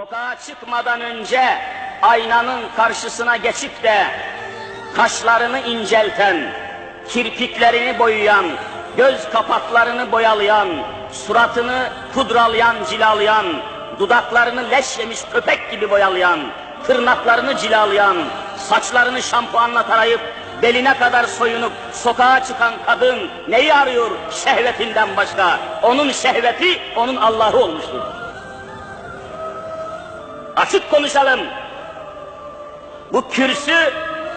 Sokağa çıkmadan önce aynanın karşısına geçip de kaşlarını incelten, kirpiklerini boyayan, göz kapaklarını boyalayan, suratını pudralayan, cilalayan, dudaklarını leş yemiş köpek gibi boyalayan, tırnaklarını cilalayan, saçlarını şampuanla tarayıp beline kadar soyunup sokağa çıkan kadın neyi arıyor şehvetinden başka? Onun şehveti onun Allah'ı olmuştur. Açık konuşalım. Bu kürsü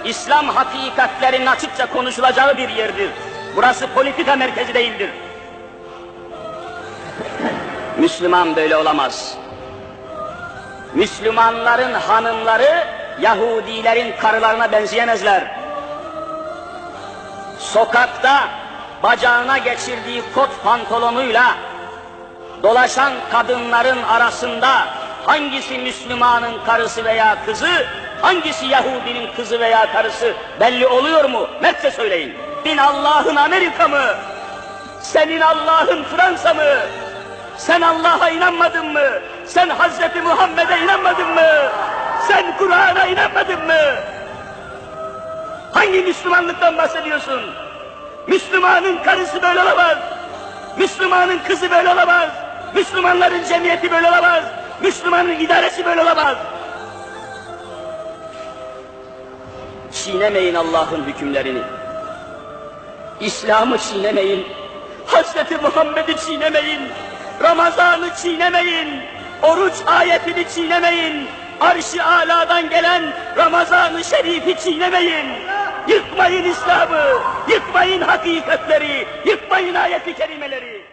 İslam hakikatlerinin açıkça konuşulacağı bir yerdir. Burası politika merkezi değildir. Müslüman böyle olamaz. Müslümanların hanımları Yahudilerin karılarına benzeyemezler. Sokakta bacağına geçirdiği kot pantolonuyla dolaşan kadınların arasında hangisi Müslümanın karısı veya kızı, hangisi Yahudinin kızı veya karısı belli oluyor mu? Mertçe söyleyin. Senin Allah'ın Amerika mı? Senin Allah'ın Fransa mı? Sen Allah'a inanmadın mı? Sen Hazreti Muhammed'e inanmadın mı? Sen Kur'an'a inanmadın mı? Hangi Müslümanlıktan bahsediyorsun? Müslümanın karısı böyle olamaz. Müslümanın kızı böyle olamaz. Müslümanların cemiyeti böyle olamaz. Müslümanın idaresi böyle olamaz. Çiğnemeyin Allah'ın hükümlerini. İslam'ı çiğnemeyin. Hazreti Muhammed'i çiğnemeyin. Ramazan'ı çiğnemeyin. Oruç ayetini çiğnemeyin. Arş-ı aladan gelen Ramazan-ı Şerif'i çiğnemeyin. Yıkmayın İslam'ı, yıkmayın hakikatleri, yıkmayın ayet-i kerimeleri.